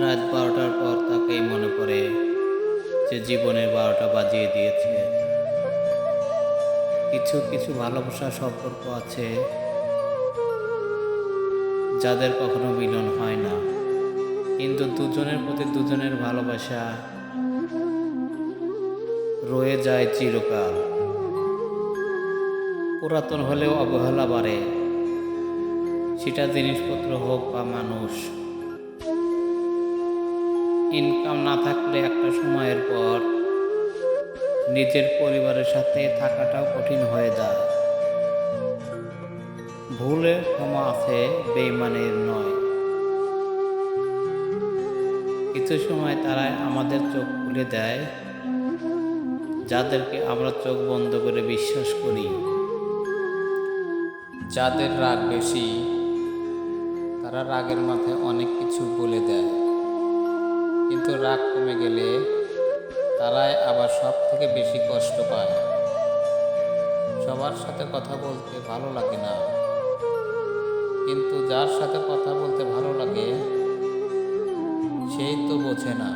রাত বারোটার পর তাকেই মনে পড়ে যে জীবনের বারোটা বাজিয়ে দিয়েছে। কিছু কিছু ভালোবাসার সম্পর্ক আছে যাদের কখনো মিলন হয় না। কিন্তু দুজনের প্রতি দুজনের ভালোবাসা রয়ে যায় চিরকাল। পুরাতন হলেও অবহেলা বাড়ে। সেটা জিনিসপত্র হোক বা মানুষ। ইনকাম না থাকলে একটা সময়ের পর নিজের পরিবারের সাথে থাকাটাও কঠিন হয়ে যায়। ভুলে ক্ষমা আছে, বেইমানের নয়। কিছু সময় তারা আমাদের চোখ খুলে দেয়, যাদেরকে আমরা চোখ বন্ধ করে বিশ্বাস করি। যাদের রাগ বেশি, তারা রাগের মাথায় অনেক কিছু বলে দেয়। কিন্তু রাগ কমে গেলে তারাই আবার সব থেকে বেশি কষ্ট পায়। সবার সাথে কথা বলতে ভালো লাগে না। কিন্তু যার সাথে কথা বলতে ভালো লাগে, সেই তো বোঝে না।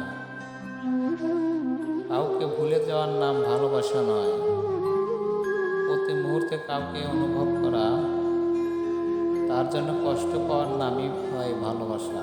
কাউকে ভুলে যাওয়ার নাম ভালোবাসা নয়। প্রতি মুহূর্তে কাউকে অনুভব করা, তার জন্য কষ্ট পাওয়ার নামই হয় ভালোবাসা।